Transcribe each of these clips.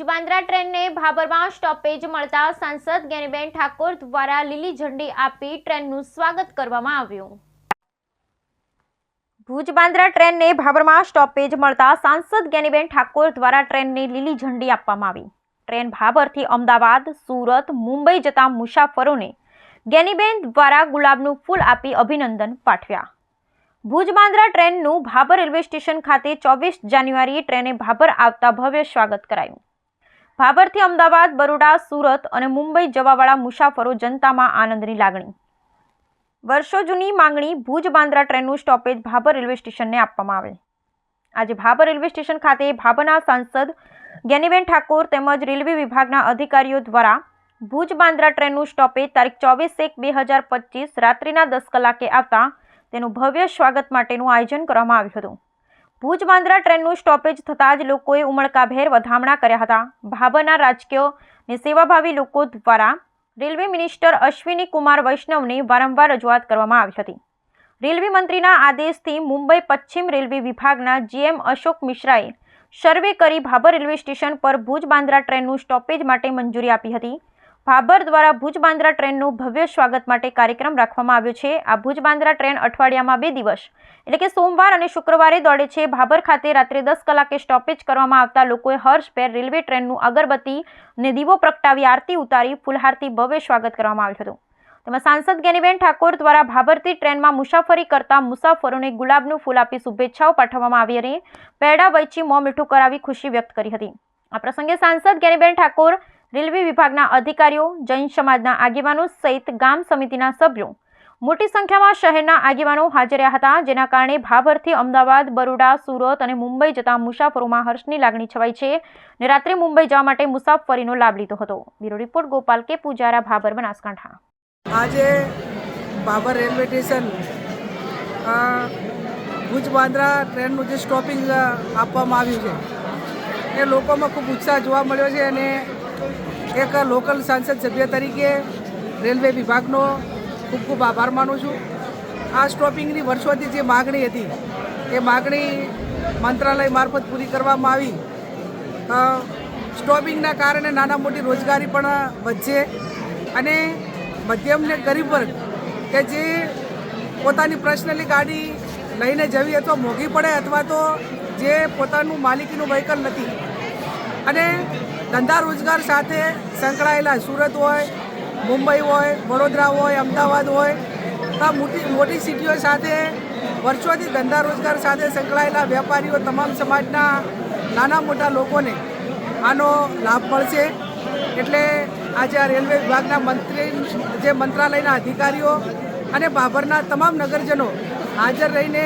બાંદ્રા ટ્રેનને ભાબરમાં સ્ટોપેજ મળતા સાંસદ ગેનીબેન ઠાકોર દ્વારા લીલી ઝંડી આપી ટ્રેનનું સ્વાગત કરવામાં આવ્યું. ભુજ બાંદ્રા ટ્રેનને ભાબરમાં સ્ટોપેજ મળતા સાંસદ ગેનીબેન ઠાકોર દ્વારા ટ્રેનને લીલી ઝંડી આપવામાં આવી. ટ્રેન ભાભરથી અમદાવાદ, સુરત, મુંબઈ જતા મુસાફરોને ગેનીબેન દ્વારા ગુલાબનું ફૂલ આપી અભિનંદન પાઠવ્યા. ભુજ બાંદ્રા ટ્રેનનું ભાભર રેલવે સ્ટેશન ખાતે ચોવીસ જાન્યુઆરીએ ટ્રેને ભાભર આવતા ભવ્ય સ્વાગત કરાયું. ભાભરથી અમદાવાદ, બરોડા, સુરત અને મુંબઈ જવાવાળા મુસાફરો જનતામાં આનંદની લાગણી. વર્ષો જૂની માંગણી ભુજ બાંદ્રા ટ્રેનનું સ્ટોપેજ ભાભર રેલવે સ્ટેશનને આપવામાં આવે આજે ભાભર રેલવે સ્ટેશન ખાતે ભાભરના સાંસદ જ્ઞાનીબેન ઠાકોર તેમજ રેલવે વિભાગના અધિકારીઓ દ્વારા ભુજ બાંદ્રા ટ્રેનનું સ્ટોપેજ તારીખ ચોવીસ એક બે હજાર પચીસ રાત્રિના દસ કલાકે આવતા તેનું ભવ્ય સ્વાગત માટેનું આયોજન કરવામાં આવ્યું હતું. ભુજ બાંદ્રા ટ્રેનનું સ્ટોપેજ થતાં જ લોકોએ ઉમળકાભેર વધામણા કર્યા હતા. ભાભરના રાજકીય સેવાભાવી લોકો દ્વારા રેલવે મિનિસ્ટર અશ્વિની કુમાર વૈષ્ણવને વારંવાર રજૂઆત કરવામાં આવી હતી. રેલવે મંત્રીના આદેશથી મુંબઈ પશ્ચિમ રેલવે વિભાગના જીએમ અશોક મિશ્રાએ સર્વે કરી ભાભર રેલવે સ્ટેશન પર ભુજ બાંદ્રા ટ્રેનનું સ્ટોપેજ માટે મંજૂરી આપી હતી. ભાભર દ્વારા ભુજ બાંદ્રા ટ્રેનનું ભવ્ય સ્વાગત માટે કાર્યક્રમ રાખવામાં આવ્યો છે. આ ભુજ બાંદ્રા ટ્રેન અઠવાડિયામાં બે દિવસ, એટલે કે સોમવાર અને શુક્રવારે દોડે છે. ભાભર ખાતે રાત્રે દસ કલાકે સ્ટોપેજ કરવામાં આવતા લોકોએ હર્ષભેર રેલવે ટ્રેનનું અગરબત્તી અને દીવો પ્રગટાવી આરતી ઉતારી ફૂલહારથી ભવ્ય સ્વાગત કરવામાં આવ્યું હતું. તેમાં સાંસદ ગેનીબેન ઠાકોર દ્વારા ભાભરથી ટ્રેનમાં મુસાફરી કરતા મુસાફરોને ગુલાબનું ફૂલ આપી શુભેચ્છાઓ પાઠવવામાં આવી અને પેડા, વૈચી, મોં મીઠું કરાવી ખુશી વ્યક્ત કરી હતી. આ પ્રસંગે સાંસદ ગેનીબેન ઠાકોર રેલવે વિભાગના અધિકારીઓ જૈન સમાજના આગેવાનો સહિત ગામ સમિતિના સભ્યો. મોટી સંખ્યામાં શહેરના આગેવાનો હાજર હતા, જેના કારણે ભાભરથી અમદાવાદ, બરોડા, સુરત અને મુંબઈ જતા મુસાફરોમાં હર્ષની લાગણી છવાઈ છે અને રાત્રે મુંબઈ જવા માટે મુસાફરીનો લાભ લીધો હતો. બ્યુરો રિપોર્ટ, ગોપાલ કે પૂજારા, ભાભર, બનાસકાંઠા. આજે ભાભર રેલવે સ્ટેશન ભુજ બાંદ્રા ટ્રેનનું જે સ્ટોપિંગ આપવામાં આવ્યું છે. એ લોકોમાં ખૂબ ઉત્સાહ જોવા મળ્યો છે અને એક લોકલ સાંસદ સભ્ય તરીકે રેલવે વિભાગનો ખૂબ ખૂબ આભાર માનું છું. આ સ્ટોપિંગની વર્ષોથી જે માગણી હતી, એ માગણી મંત્રાલય મારફત પૂરી કરવામાં આવી. સ્ટોપિંગના કારણે નાના મોટી રોજગારી પણ વધશે અને મધ્યમ ને ગરીબ વર્ગ કે જે પોતાની પર્સનલી ગાડી લઈને જવી અથવા મોંઘી પડે અથવા તો જે પોતાનું માલિકીનું વ્હીકલ નથી. અને ધંધા રોજગાર સાથે સંકળાયેલા સુરત હોય, મુંબઈ હોય, વડોદરા હોય, અમદાવાદ હોય આ મોટી મોટી સિટીઓ સાથે વર્ષોથી ધંધા રોજગાર સાથે સંકળાયેલા વેપારીઓ તમામ સમાજના નાના મોટા લોકોને આનો લાભ મળશે. એટલે આજે આ રેલવે વિભાગના મંત્રી, જે મંત્રાલયના અધિકારીઓ અને બાબરના તમામ નગરજનો હાજર રહીને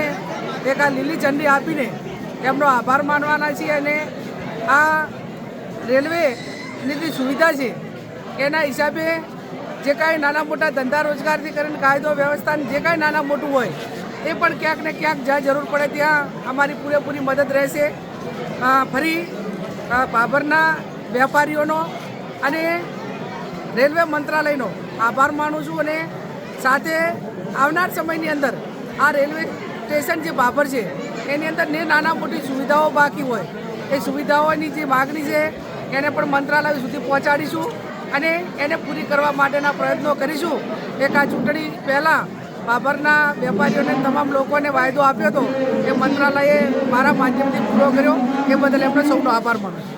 એક આ લીલી ઝંડી આપીને એમનો આભાર માનવાના છીએ અને આ રેલવેની જે સુવિધા છે, એના હિસાબે જે કાંઈ નાના મોટા ધંધા રોજગારથી કરીને કાયદો વ્યવસ્થાને જે કાંઈ નાના મોટું હોય, એ પણ ક્યાંક ને ક્યાંક જ્યાં જરૂર પડે ત્યાં અમારી પૂરેપૂરી મદદ રહેશે. ફરી ભાભરના વેપારીઓનો અને રેલવે મંત્રાલયનો આભાર માનું છું અને સાથે આવનાર સમયની અંદર આ રેલવે સ્ટેશન જે બાબર છે, એની અંદર ને નાના મોટી સુવિધાઓ બાકી હોય, એ સુવિધાઓની જે માગણી છે એને પણ મંત્રાલય સુધી પહોંચાડીશું અને એને પૂરી કરવા માટેના પ્રયત્નો કરીશું. એક આ ચૂંટણી પહેલાં બાબરના વેપારીઓને તમામ લોકોને વાયદો આપ્યો હતો. એ મંત્રાલયે મારા માધ્યમથી પૂરો કર્યો. એ બદલ એમનો સૌનો આભાર માનું